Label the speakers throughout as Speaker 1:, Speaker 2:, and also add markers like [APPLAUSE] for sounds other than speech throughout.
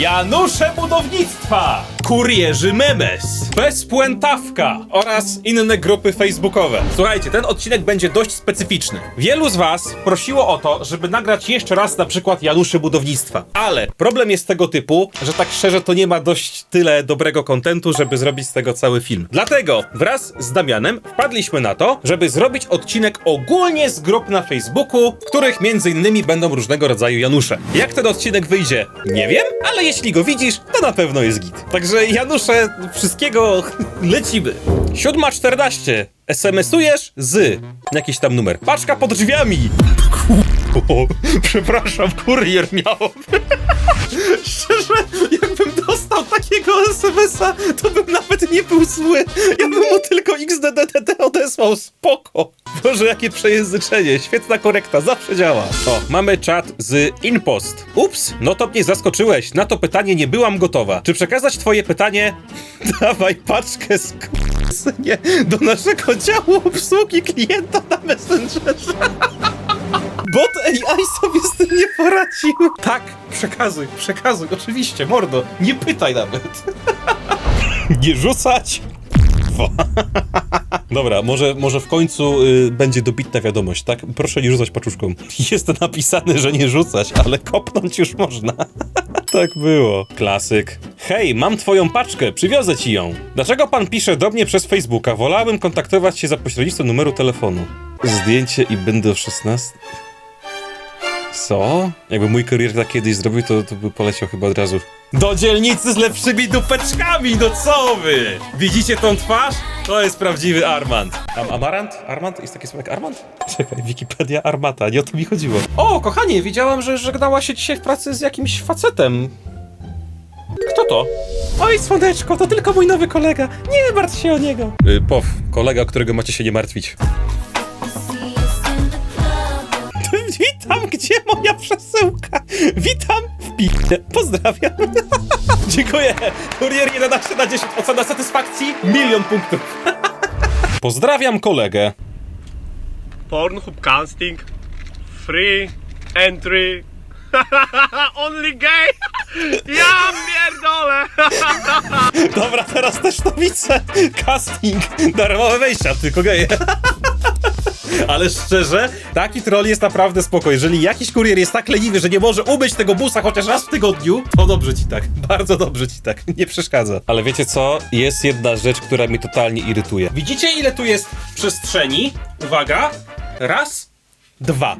Speaker 1: Janusze Budownictwa, Kurierzy Memes, Bezpłętawka oraz inne grupy facebookowe. Słuchajcie, ten odcinek będzie dość specyficzny. Wielu z was prosiło o to, żeby nagrać jeszcze raz na przykład Janusze Budownictwa. Ale problem jest tego typu, że tak szczerze to nie ma dość tyle dobrego kontentu, żeby zrobić z tego cały film. Dlatego wraz z Damianem wpadliśmy na to, żeby zrobić odcinek ogólnie z grup na Facebooku, w których między innymi będą różnego rodzaju Janusze. Jak ten odcinek wyjdzie? Nie wiem, ale jeśli go widzisz, to na pewno jest git. Także Janusze, wszystkiego lecimy. 7.14. SMS-ujesz z jakiś tam numer. Paczka pod drzwiami. O, [LAUGHS] przepraszam, kurier miał. [LAUGHS] Szczerze, jakbym dostał takiego SMS-a, to bym nawet nie był zły. Ja bym mu tylko XDDD odesłał, spoko. Boże, jakie przejęzyczenie, świetna korekta, zawsze działa. O, mamy czat z Inpost. Ups, no to mnie zaskoczyłeś, na to pytanie nie byłam gotowa. Czy przekazać twoje pytanie? [LAUGHS] Dawaj paczkę z nie, do naszego działu obsługi klienta na Messengerze. Bot AI sobie z tym nie poradził. Tak, przekazuj, przekazuj, oczywiście, mordo. Nie pytaj nawet. [LAUGHS] nie rzucać. [LAUGHS] Dobra, może, może w końcu y, będzie dobitna wiadomość, tak? Proszę nie rzucać paczuszką. [LAUGHS] Jest napisane, że nie rzucać, ale kopnąć już można. Tak było. Klasyk. Hej, mam twoją paczkę, przywiozę ci ją. Dlaczego pan pisze do mnie przez Facebooka? Wolałbym kontaktować się za pośrednictwem numeru telefonu. Zdjęcie i będę o 16. Co? Jakby mój kurier tak kiedyś zrobił, to, to by poleciał chyba od razu. Do dzielnicy z lepszymi dupeczkami, no co wy? Widzicie tą twarz? To jest prawdziwy Armand. Am Amarant? Armand? Jest takie słowo jak Armand? [LAUGHS] Czekaj, Wikipedia Armata, nie o to mi chodziło. O, kochanie, widziałam, że żegnała się dzisiaj w pracy z jakimś facetem. Kto to? Oj, słoneczko, to tylko mój nowy kolega. Nie martw się o niego. Y, pow, kolega, o którego macie się nie martwić. Witam, gdzie moja przesyłka? Witam w pi***e. Pozdrawiam. [LAUGHS] Dziękuję. Kurier 11 na 10. Ocena satysfakcji? Milion punktów. [LAUGHS] Pozdrawiam kolegę.
Speaker 2: Pornhub casting, free entry, [LAUGHS] only gay, ja pierdolę!
Speaker 1: Dobra, teraz też to widzę. Casting. Darmowe wejścia, tylko geje. Ale szczerze, taki troll jest naprawdę spoko. Jeżeli jakiś kurier jest tak leniwy, że nie może umyć tego busa chociaż raz w tygodniu, to dobrze ci tak. [LAUGHS] Bardzo dobrze ci tak. Nie przeszkadza. Ale wiecie co? Jest jedna rzecz, która mnie totalnie irytuje. Widzicie, ile tu jest przestrzeni? Uwaga. Raz, dwa.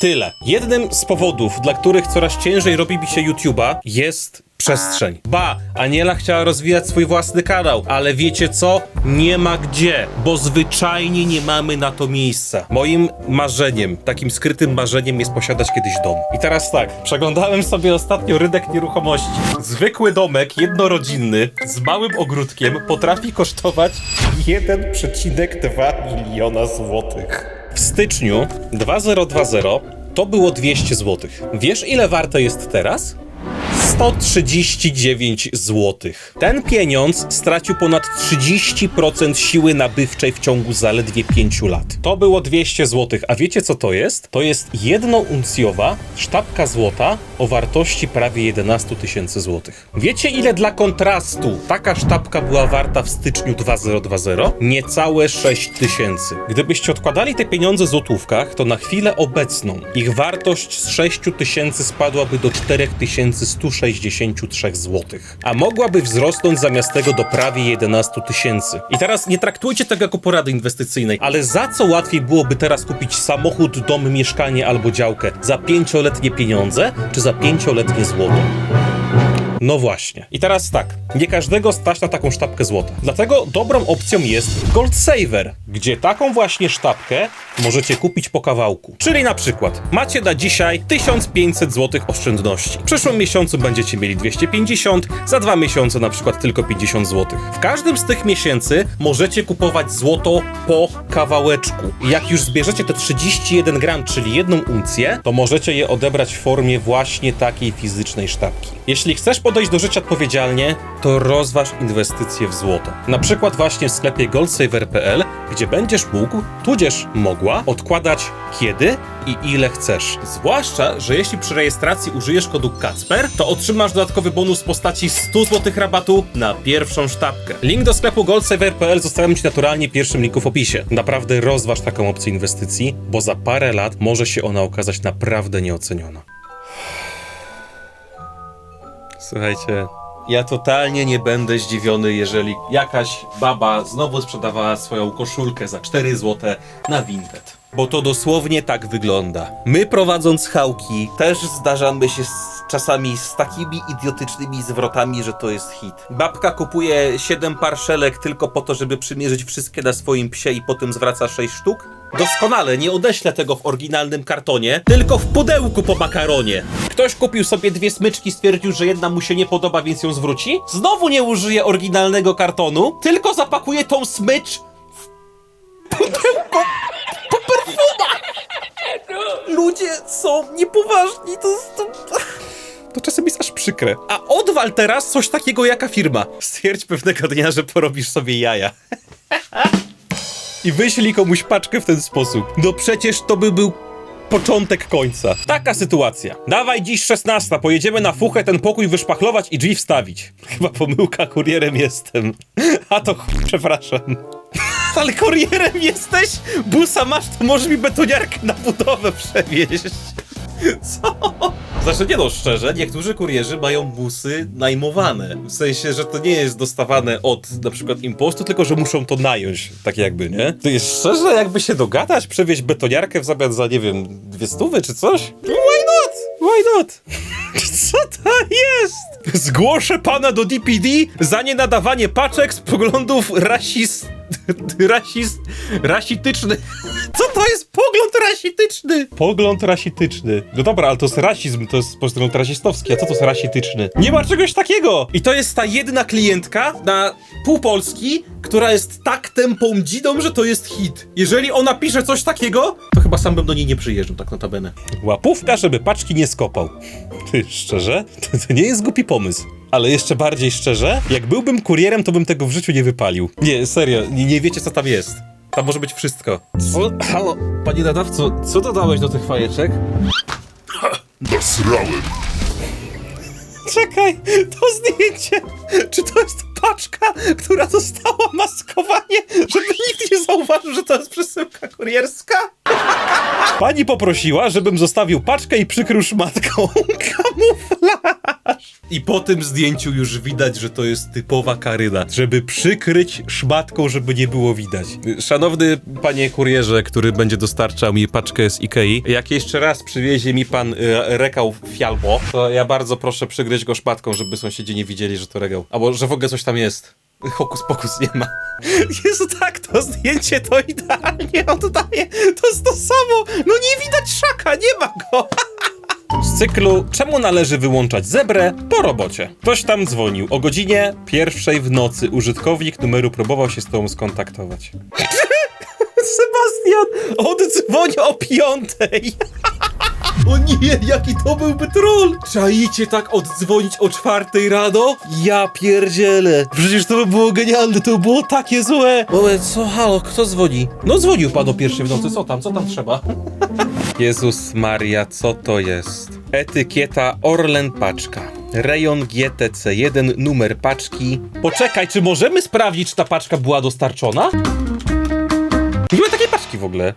Speaker 1: Tyle. Jednym z powodów, dla których coraz ciężej robi mi się YouTube'a, jest przestrzeń. Ba, Aniela chciała rozwijać swój własny kanał, ale wiecie co? Nie ma gdzie, bo zwyczajnie nie mamy na to miejsca. Moim marzeniem, takim skrytym marzeniem jest posiadać kiedyś dom. I teraz tak, przeglądałem sobie ostatnio rynek nieruchomości. Zwykły domek jednorodzinny z małym ogródkiem potrafi kosztować 1,2 miliona złotych. W styczniu 2020 to było 200 zł. Wiesz ile warte jest teraz? 139 zł. Ten pieniądz stracił ponad 30% siły nabywczej w ciągu zaledwie 5 lat. To było 200 zł, a wiecie co to jest? To jest jednouncjowa sztabka złota o wartości prawie 11 tysięcy złotych. Wiecie ile dla kontrastu taka sztabka była warta w styczniu 2020? Niecałe 6 tysięcy. Gdybyście odkładali te pieniądze w złotówkach, to na chwilę obecną ich wartość z 6 tysięcy spadłaby do 4163 zł. A mogłaby wzrosnąć zamiast tego do prawie 11 tysięcy. I teraz nie traktujcie tego jako porady inwestycyjnej, ale za co łatwiej byłoby teraz kupić samochód, dom, mieszkanie albo działkę? Za pięcioletnie pieniądze, czy za pięcioletnie złoto? No właśnie. I teraz tak, nie każdego stać na taką sztabkę złota. Dlatego dobrą opcją jest Gold Saver, gdzie taką właśnie sztabkę możecie kupić po kawałku. Czyli na przykład macie na dzisiaj 1500 zł oszczędności. W przyszłym miesiącu będziecie mieli 250, za dwa miesiące na przykład tylko 50 zł. W każdym z tych miesięcy możecie kupować złoto po kawałeczku. Jak już zbierzecie te 31 gram, czyli jedną uncję, to możecie je odebrać w formie właśnie takiej fizycznej sztabki. Jeśli chcesz podejść do życia odpowiedzialnie, to rozważ inwestycje w złoto. Na przykład właśnie w sklepie goldsaver.pl, gdzie będziesz mógł, tudzież mogła, odkładać kiedy i ile chcesz. Zwłaszcza, że jeśli przy rejestracji użyjesz kodu Kacper, to otrzymasz dodatkowy bonus w postaci 100 zł rabatu na pierwszą sztabkę. Link do sklepu goldsaver.pl zostawiam Ci naturalnie pierwszym linku w opisie. Naprawdę rozważ taką opcję inwestycji, bo za parę lat może się ona okazać naprawdę nieoceniona. Słuchajcie, ja totalnie nie będę zdziwiony, jeżeli jakaś baba znowu sprzedawała swoją koszulkę za 4 zł na Vinted. Bo to dosłownie tak wygląda. My prowadząc chałki też zdarzamy się z, czasami z takimi idiotycznymi zwrotami, że to jest hit. Babka kupuje 7 par szelek tylko po to, żeby przymierzyć wszystkie na swoim psie i potem zwraca 6 sztuk? Doskonale, nie odeślę tego w oryginalnym kartonie, tylko w pudełku po makaronie. Ktoś kupił sobie dwie smyczki, stwierdził, że jedna mu się nie podoba, więc ją zwróci. Znowu nie użyje oryginalnego kartonu, tylko zapakuje tą smycz w pudełko. Ludzie są niepoważni, to... to... To czasem jest aż przykre. A odwal teraz coś takiego jaka firma. Stwierdź pewnego dnia, że porobisz sobie jaja. I wyślij komuś paczkę w ten sposób. No przecież to by był początek końca. Taka sytuacja. Dawaj dziś 16, pojedziemy na fuchę ten pokój wyszpachlować i drzwi wstawić. Chyba pomyłka, kurierem jestem. A to ch... przepraszam. Ale kurierem jesteś? Busa masz, to może mi betoniarkę na budowę przewieźć. Co? Znaczy nie no, szczerze, niektórzy kurierzy mają busy najmowane. W sensie, że to nie jest dostawane od na przykład impostu, tylko że muszą to nająć, tak jakby, nie? To jest szczerze, jakby się dogadać, przewieźć betoniarkę w zamian za, nie wiem, dwie stówy czy coś? Why not? Why not? [LAUGHS] Co to jest? Zgłoszę pana do DPD za nienadawanie paczek z poglądów rasist... [LAUGHS] rasist... rasitycznych. Co to jest pogląd rasityczny? Pogląd rasityczny. No dobra, ale to jest rasizm, to jest pogląd rasistowski, a co to jest rasityczny? Nie ma czegoś takiego! I to jest ta jedna klientka na pół Polski, która jest tak tępą dzidą, że to jest hit. Jeżeli ona pisze coś takiego, to chyba sam bym do niej nie przyjeżdżał, tak notabene. Łapówka, żeby paczki nie skopał. Ty, szczerze? To, to nie jest głupi pomysł. Ale jeszcze bardziej szczerze, jak byłbym kurierem, to bym tego w życiu nie wypalił. Nie, serio, nie, nie wiecie co tam jest. Tam może być wszystko. Co? Halo, panie nadawco, co dodałeś do tych fajeczek?
Speaker 3: Nasrałem.
Speaker 1: Czekaj, to zdjęcie! Czy to jest paczka, która została maskowanie, żeby nikt nie zauważył, że to jest przesyłka kurierska? Pani poprosiła, żebym zostawił paczkę i przykrył szmatką. [LAUGHS] I po tym zdjęciu już widać, że to jest typowa karyna. Żeby przykryć szmatką, żeby nie było widać. Szanowny panie kurierze, który będzie dostarczał mi paczkę z Ikei, jak jeszcze raz przywiezie mi pan y, regał fialbo, to ja bardzo proszę przygryźć go szmatką, żeby sąsiedzi nie widzieli, że to regał. Albo, że w ogóle coś tam jest. Hokus pokus nie ma. [LAUGHS] Jezu, tak, to zdjęcie to idealnie oddaje. To jest to samo. No nie widać szaka, nie ma go. [LAUGHS] Z cyklu Czemu należy wyłączać zebrę po robocie? Ktoś tam dzwonił. O godzinie pierwszej w nocy użytkownik numeru próbował się z tobą skontaktować. [LAUGHS] Sebastian oddzwoń o piątej. [LAUGHS] O nie, jaki to byłby troll! Czaicie tak oddzwonić o czwartej rano? Ja pierdzielę! Przecież to by było genialne, to by było takie złe! Moment, co, halo, kto dzwoni? No dzwonił pan o pierwszej w nocy, co tam, co tam trzeba? [LAUGHS] Jezus Maria, co to jest? Etykieta Orlen Paczka. Rejon GTC1, numer paczki. Poczekaj, czy możemy sprawdzić, czy ta paczka była dostarczona? Nie ma takiej paczki w ogóle.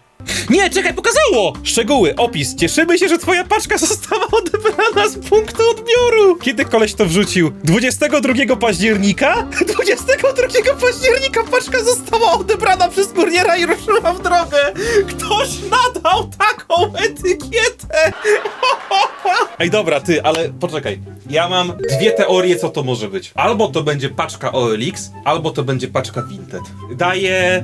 Speaker 1: Nie, czekaj, pokazało! Szczegóły, opis. Cieszymy się, że twoja paczka została [LAUGHS] odebrana z punktu odbioru. Kiedy koleś to wrzucił? 22 października? [LAUGHS] 22 października paczka została odebrana przez kuriera i ruszyła w drogę. Ktoś nadał taką etykietę. [LAUGHS] Ej, dobra, ty, ale poczekaj. Ja mam dwie teorie, co to może być. Albo to będzie paczka OLX, albo to będzie paczka Vinted. Daję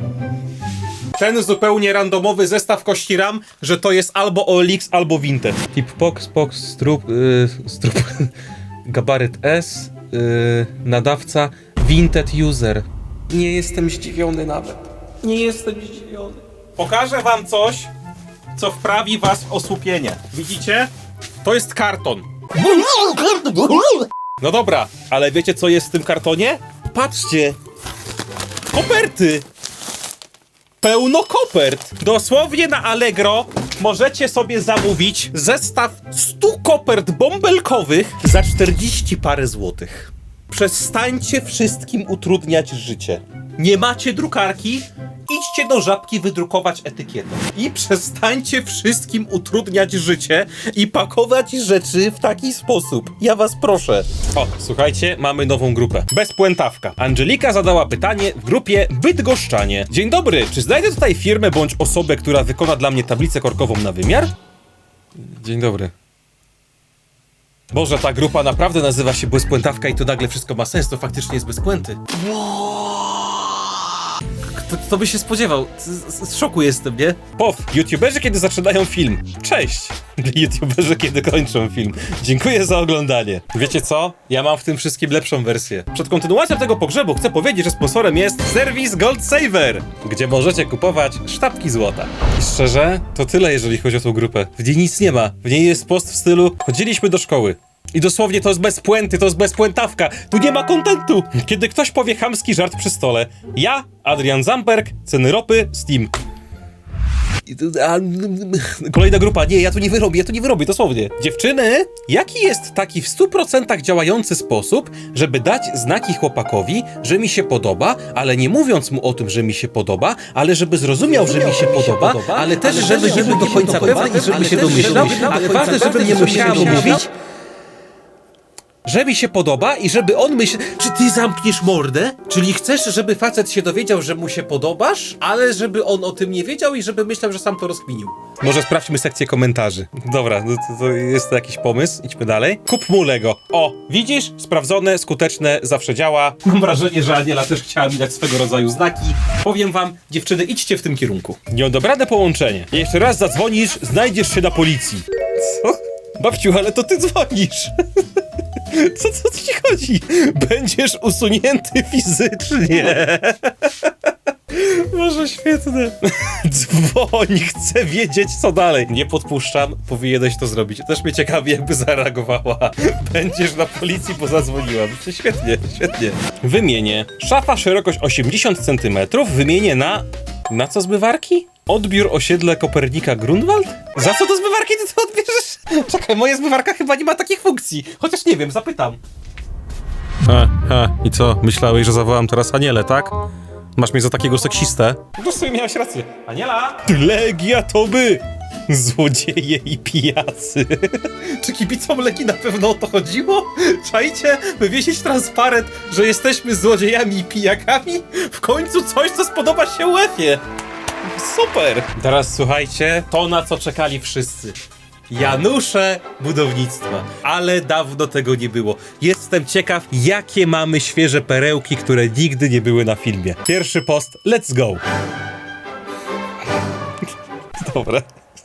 Speaker 1: ten zupełnie randomowy zestaw kości RAM, że to jest albo OLX, albo Vinted. Tip Pox, Pox, Strup, yy, Strup, [LAUGHS] Gabaryt S, yy, nadawca, Vinted User. Nie jestem zdziwiony nawet. Nie jestem zdziwiony. Pokażę wam coś, co wprawi was w osłupienie. Widzicie? To jest karton. No dobra, ale wiecie co jest w tym kartonie? Patrzcie! Koperty! Pełno kopert. Dosłownie na Allegro możecie sobie zamówić zestaw 100 kopert bąbelkowych za 40 parę złotych. Przestańcie wszystkim utrudniać życie. Nie macie drukarki? Idźcie do żabki wydrukować etykietę. I przestańcie wszystkim utrudniać życie i pakować rzeczy w taki sposób. Ja was proszę. O, słuchajcie, mamy nową grupę. Bezpłętawka. Angelika zadała pytanie w grupie Bydgoszczanie. Dzień dobry, czy znajdę tutaj firmę bądź osobę, która wykona dla mnie tablicę korkową na wymiar? Dzień dobry. Boże, ta grupa naprawdę nazywa się Bezpłętawka i to nagle wszystko ma sens, to faktycznie jest bez puenty. Kto, kto by się spodziewał? Z, z szoku jestem, nie? Pow, youtuberzy kiedy zaczynają film. Cześć! [LAUGHS] Youtuberzy kiedy kończą film. Dziękuję za oglądanie. Wiecie co? Ja mam w tym wszystkim lepszą wersję. Przed kontynuacją tego pogrzebu chcę powiedzieć, że sponsorem jest serwis Gold Saver, gdzie możecie kupować sztabki złota. I szczerze, to tyle jeżeli chodzi o tą grupę. W niej nic nie ma. W niej jest post w stylu chodziliśmy do szkoły. I dosłownie to jest bez puenty, to jest bez puentawka. Tu nie ma kontentu. Kiedy ktoś powie chamski żart przy stole. Ja, Adrian Zamperk, ceny ropy, Steam. I tu- a, Kolejna grupa, nie, ja tu nie wyrobię, ja tu nie wyrobię, dosłownie. Dziewczyny, jaki jest taki w 100% działający sposób, żeby dać znaki chłopakowi, że mi się podoba, ale nie mówiąc mu o tym, że mi się podoba, ale żeby zrozumiał, że mi się podoba, ale też, żeby, żeby do końca pewny i żeby się domyślał, ale ważne, żeby nie musiała mówić, że mi się podoba i żeby on myślał, czy ty zamkniesz mordę? Czyli chcesz, żeby facet się dowiedział, że mu się podobasz, ale żeby on o tym nie wiedział i żeby myślał, że sam to rozkminił. Może sprawdźmy sekcję komentarzy. Dobra, no to, to jest to jakiś pomysł, idźmy dalej. Kup mu Lego. O, widzisz? Sprawdzone, skuteczne, zawsze działa. Mam wrażenie, że Aniela też chciała mi dać swego rodzaju znaki. Powiem wam, dziewczyny, idźcie w tym kierunku. Nieodebrane połączenie. Jeszcze raz zadzwonisz, znajdziesz się na policji. Co? Babciu, ale to ty dzwonisz. [LAUGHS] [LAUGHS] Co, co ci chodzi? Będziesz usunięty fizycznie. [LAUGHS] Może świetne. Dzwoń, chcę wiedzieć co dalej. Nie podpuszczam, powinieneś to zrobić. Też mnie ciekawi, jakby zareagowała. [LAUGHS] Będziesz na policji, bo zadzwoniłam. Świetnie, świetnie. Wymienię. Szafa szerokość 80 cm, wymienię na... Na co zbywarki? Odbiór osiedle Kopernika Grunwald? Za co to zbywarki ty to odbierzesz? Czekaj, moja zbywarka chyba nie ma takich funkcji. Chociaż nie wiem, zapytam. A, a, i co? Myślałeś, że zawołam teraz Anielę, tak? Masz mnie za takiego seksistę? No w sumie miałeś rację. Aniela! Legia to by! Złodzieje i pijacy. Czy kibicom Legii na pewno o to chodziło? Czajcie, wywiesić transparent, że jesteśmy złodziejami i pijakami? W końcu coś, co spodoba się UEFA. Super! Teraz słuchajcie, to na co czekali wszyscy. Janusze budownictwa. Ale dawno tego nie było. Jestem ciekaw, jakie mamy świeże perełki, które nigdy nie były na filmie. Pierwszy post, let's go. [LAUGHS] Dobra,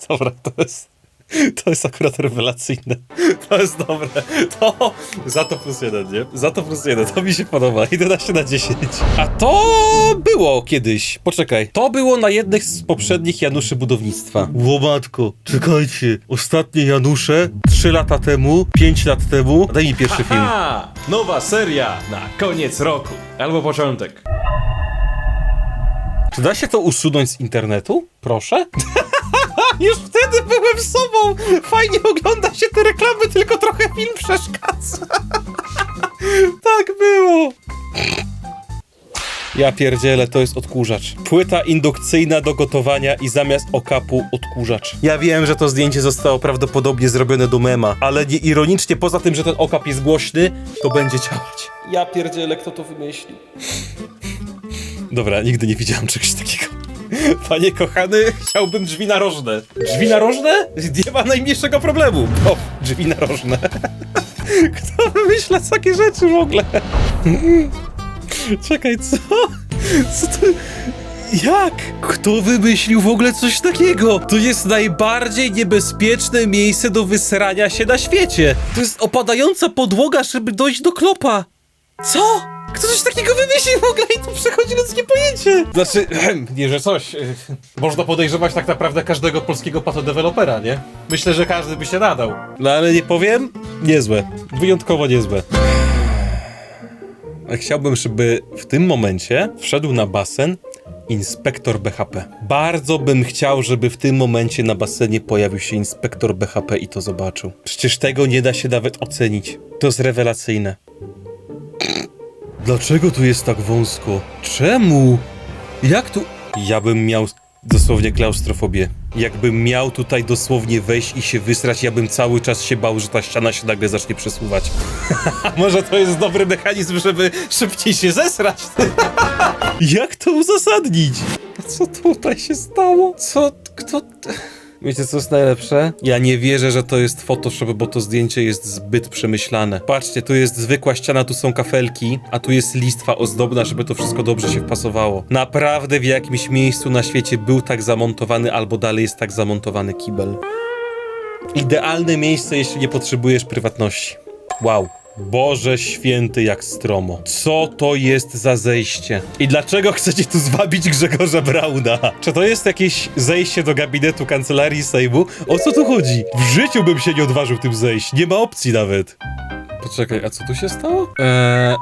Speaker 1: dobra, to jest. [LAUGHS] To jest akurat rewelacyjne. [LAUGHS] To jest dobre. To za to plus jeden, nie? Za to plus jeden. To mi się podoba. 11 na 10. A to było kiedyś. Poczekaj. To było na jednych z poprzednich Januszy budownictwa. Łomatko, czekajcie. Ostatnie Janusze 3 lata temu, 5 lat temu. Daj mi pierwszy film.
Speaker 3: A, nowa seria na koniec roku. Albo początek.
Speaker 1: Czy da się to usunąć z internetu? Proszę? [LAUGHS] [LAUGHS] Już wtedy byłem sobą! Fajnie ogląda się te reklamy, tylko trochę film przeszkadza. [LAUGHS] tak było. Ja pierdzielę, to jest odkurzacz. Płyta indukcyjna do gotowania i zamiast okapu odkurzacz. Ja wiem, że to zdjęcie zostało prawdopodobnie zrobione do mema, ale nie ironicznie, poza tym, że ten okap jest głośny, to będzie działać. Ja pierdzielę, kto to wymyślił. Dobra, nigdy nie widziałem czegoś takiego. [LAUGHS] Panie kochany, chciałbym drzwi narożne. Drzwi narożne? Nie ma najmniejszego problemu. O, drzwi narożne. [LAUGHS] Kto wymyśla takie rzeczy w ogóle? Czekaj, co? Co to... Jak? Kto wymyślił w ogóle coś takiego? To jest najbardziej niebezpieczne miejsce do wysrania się na świecie. To jest opadająca podłoga, żeby dojść do klopa. Co? Kto coś takiego wymyślił w ogóle i tu przechodzi ludzkie pojęcie? Znaczy, [CLEARS THROAT] nie, że coś. y, [LAUGHS] Można podejrzewać tak naprawdę każdego polskiego patodewelopera, nie? Myślę, że każdy by się nadał. No ale nie powiem, niezłe. Wyjątkowo niezłe. Chciałbym, żeby w tym momencie wszedł na basen Inspektor BHP. Bardzo bym chciał, żeby w tym momencie na basenie pojawił się inspektor BHP i to zobaczył. Przecież tego nie da się nawet ocenić. To jest rewelacyjne. Dlaczego tu jest tak wąsko? Czemu? Jak tu... Ja bym miał dosłownie klaustrofobię. Jakbym miał tutaj dosłownie wejść i się wysrać, ja bym cały czas się bał, że ta ściana się nagle zacznie przesuwać. [LAUGHS] Może to jest dobry mechanizm, żeby szybciej się zesrać? [LAUGHS] Jak to uzasadnić? Co tutaj się stało? Co... kto... Wiecie, co jest najlepsze? Ja nie wierzę, że to jest Photoshop, bo to zdjęcie jest zbyt przemyślane. Patrzcie, tu jest zwykła ściana, tu są kafelki, a tu jest listwa ozdobna, żeby to wszystko dobrze się wpasowało. Naprawdę w jakimś miejscu na świecie był tak zamontowany, albo dalej jest tak zamontowany kibel. Idealne miejsce, jeśli nie potrzebujesz prywatności. Wow. Boże święty jak stromo. Co to jest za zejście? I dlaczego chcecie tu zwabić Grzegorza Brauna? Czy to jest jakieś zejście do gabinetu kancelarii Sejmu? O co tu chodzi? W życiu bym się nie odważył tym zejść. Nie ma opcji nawet. Poczekaj, a co tu się stało? Eee...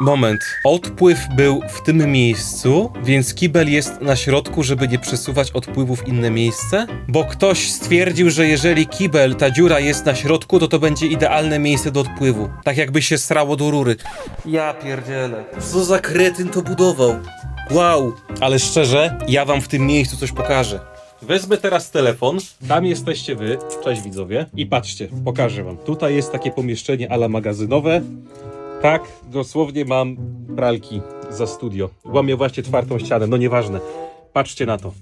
Speaker 1: Moment. Odpływ był w tym miejscu, więc kibel jest na środku, żeby nie przesuwać odpływu w inne miejsce? Bo ktoś stwierdził, że jeżeli kibel, ta dziura jest na środku, to to będzie idealne miejsce do odpływu. Tak jakby się srało do rury. Ja pierdzielę. Co za kretyn to budował? Wow. Ale szczerze, ja wam w tym miejscu coś pokażę. Wezmę teraz telefon, tam jesteście wy, cześć widzowie, i patrzcie, pokażę wam. Tutaj jest takie pomieszczenie ala magazynowe, tak, dosłownie mam pralki za studio. Łamię właśnie czwartą ścianę, no nieważne. Patrzcie na to.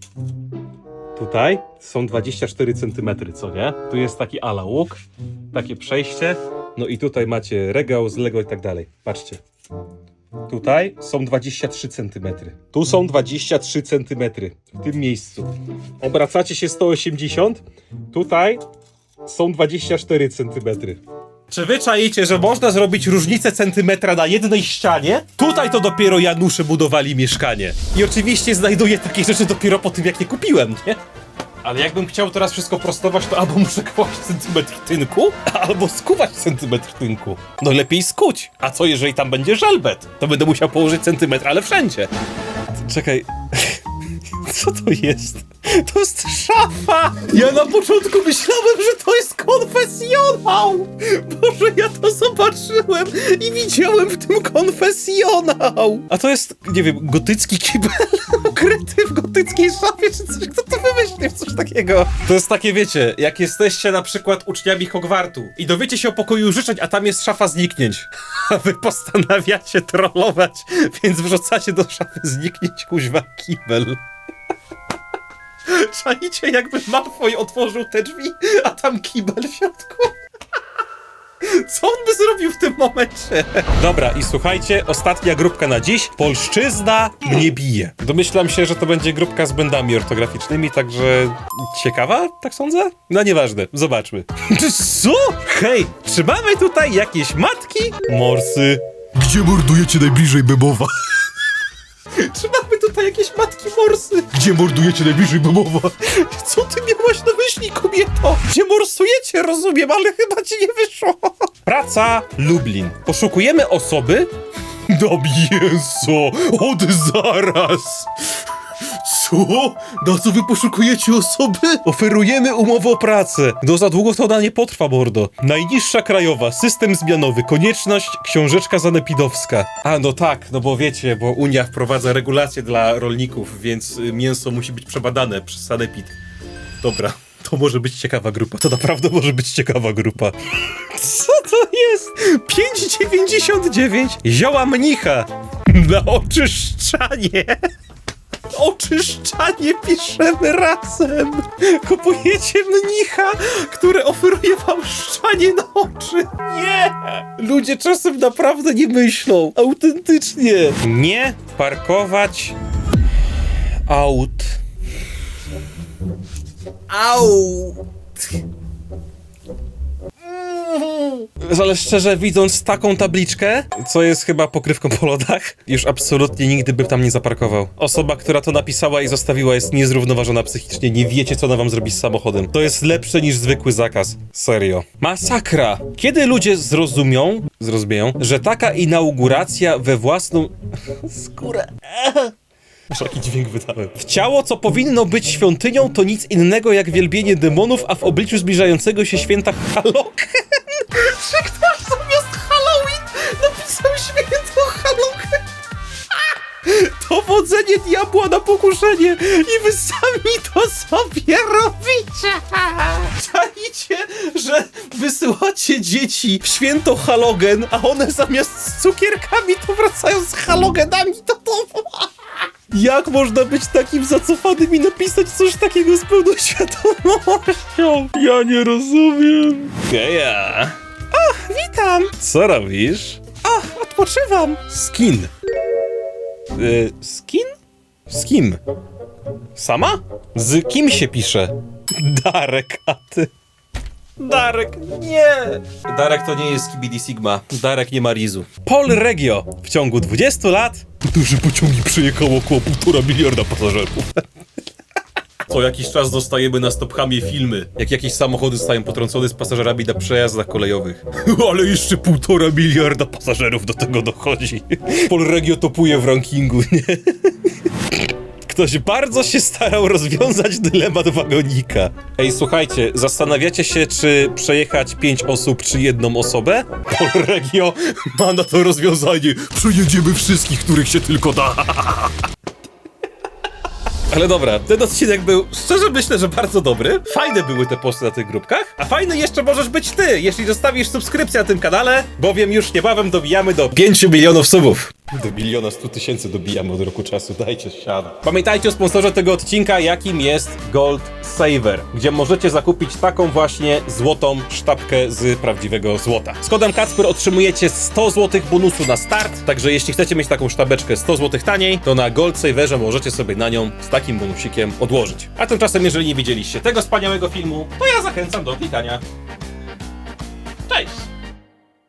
Speaker 1: Tutaj są 24 cm, co nie? Tu jest taki ala łuk, takie przejście. No i tutaj macie regał z Lego i tak dalej. Patrzcie. Tutaj są 23 cm. Tu są 23 cm. W tym miejscu. Obracacie się 180. Tutaj są 24 cm. Czy wy czaicie, że można zrobić różnicę centymetra na jednej ścianie? Tutaj to dopiero Janusze budowali mieszkanie. I oczywiście znajduję takie rzeczy dopiero po tym, jak je kupiłem, nie? Ale jakbym chciał teraz wszystko prostować, to albo muszę kłaść centymetr tynku, albo skuwać centymetr tynku. No lepiej skuć. A co jeżeli tam będzie żelbet? To będę musiał położyć centymetr, ale wszędzie. Czekaj. [LAUGHS] Co to jest? [LAUGHS] To jest szafa! Ja na początku myślałem, że to jest konfesjonał! Boże, ja to zobaczyłem i widziałem w tym konfesjonał! A to jest, nie wiem, gotycki kibel [LAUGHS] ukryty w gotyckiej szafie, czy coś? Kto to wymyślił? Coś takiego. To jest takie, wiecie, jak jesteście na przykład uczniami Hogwartu i dowiecie się o pokoju życzeń, a tam jest szafa zniknięć. [LAUGHS] A wy postanawiacie trollować, więc wrzucacie do szafy zniknięć kuźwa kibel. Czaicie, jakby Malfoy otworzył te drzwi, a tam kibel w środku? [LAUGHS] Co on by zrobił w tym momencie? Dobra, i słuchajcie, ostatnia grupka na dziś. Polszczyzna mnie bije. Domyślam się, że to będzie grupka z błędami ortograficznymi, także ciekawa, tak sądzę? No nieważne, zobaczmy. [LAUGHS] Co? Hej, czy mamy tutaj jakieś matki? Morsy.
Speaker 4: Gdzie mordujecie najbliżej Bemowa?
Speaker 1: Czy mamy tutaj jakieś matki morsy?
Speaker 4: Gdzie mordujecie najbliżej Bemowa?
Speaker 1: Co ty miałaś na myśli, kobieto? Gdzie morsujecie, rozumiem, ale chyba ci nie wyszło. Praca Lublin. Poszukujemy osoby...
Speaker 4: Do mięso! Od zaraz! Co? Na co wy poszukujecie osoby?
Speaker 1: Oferujemy umowę o pracę. No za długo to nie potrwa, mordo. Najniższa krajowa, system zmianowy, konieczność, książeczka zanepidowska. A, no tak, no bo wiecie, bo Unia wprowadza regulacje dla rolników, więc y, mięso musi być przebadane przez sanepid. Dobra, to może być ciekawa grupa, to naprawdę może być ciekawa grupa. Co to jest? 5,99? Zioła mnicha na oczyszczanie. Oczyszczanie piszemy razem. Kupujecie mnicha, który oferuje wam szczanie na oczy. Nie! Ludzie czasem naprawdę nie myślą. Autentycznie. Nie parkować aut. Aut. [LAUGHS] Ale szczerze, widząc taką tabliczkę, co jest chyba pokrywką po lodach, już absolutnie nigdy bym tam nie zaparkował. Osoba, która to napisała i zostawiła, jest niezrównoważona psychicznie. Nie wiecie, co ona wam zrobi z samochodem. To jest lepsze niż zwykły zakaz. Serio. Masakra! Kiedy ludzie zrozumią, zrozumieją, że taka inauguracja we własną [LAUGHS] skórę [LAUGHS] Jaki dźwięk wydałem. W ciało, co powinno być świątynią, to nic innego jak wielbienie demonów, a w obliczu zbliżającego się święta Halloween. Dowodzenie diabła na pokuszenie i wy sami to sobie robicie. Czaicie, że wysyłacie dzieci w święto halogen, a one zamiast z cukierkami to wracają z halogenami do domu. Jak można być takim zacofanym i napisać coś takiego z pełną świadomością? Ja nie rozumiem. Geja. O, witam. Co robisz? O, odpoczywam. Skin. Y, skin? Z kim? Sama? Z kim się pisze? Darek, a ty? Darek, nie! Darek to nie jest KBD Sigma. Darek nie ma Rizu. Pol Regio w ciągu 20 lat
Speaker 4: Duże pociągi przejechało około półtora miliarda pasażerów.
Speaker 1: Co jakiś czas dostajemy na stopchamie filmy, jak jakieś samochody zostają potrącone z pasażerami na przejazdach kolejowych. [LAUGHS]
Speaker 4: Ale jeszcze półtora miliarda pasażerów do tego dochodzi.
Speaker 1: Polregio topuje w rankingu, [LAUGHS] nie? Ktoś bardzo się starał rozwiązać dylemat wagonika. Ej, słuchajcie, zastanawiacie się, czy przejechać pięć osób, czy jedną osobę? Polregio ma na to rozwiązanie.
Speaker 4: Przejedziemy wszystkich, których się tylko da. [LAUGHS]
Speaker 1: Ale dobra, ten odcinek był, szczerze myślę, że bardzo dobry. Fajne były te posty na tych grupkach, a fajny jeszcze możesz być ty, jeśli zostawisz subskrypcję na tym kanale, bowiem już niebawem dobijamy do 5 milionów subów. Do miliona 100 tysięcy dobijamy od roku czasu, dajcie siada. Pamiętajcie o sponsorze tego odcinka, jakim jest Gold Saver, gdzie możecie zakupić taką właśnie złotą sztabkę z prawdziwego złota. Z kodem Kacper otrzymujecie 100 zł bonusu na start, także jeśli chcecie mieć taką sztabeczkę 100 zł taniej, to na Gold Saverze możecie sobie na nią z takim bonusikiem odłożyć. A tymczasem, jeżeli nie widzieliście tego wspaniałego filmu, to ja zachęcam do klikania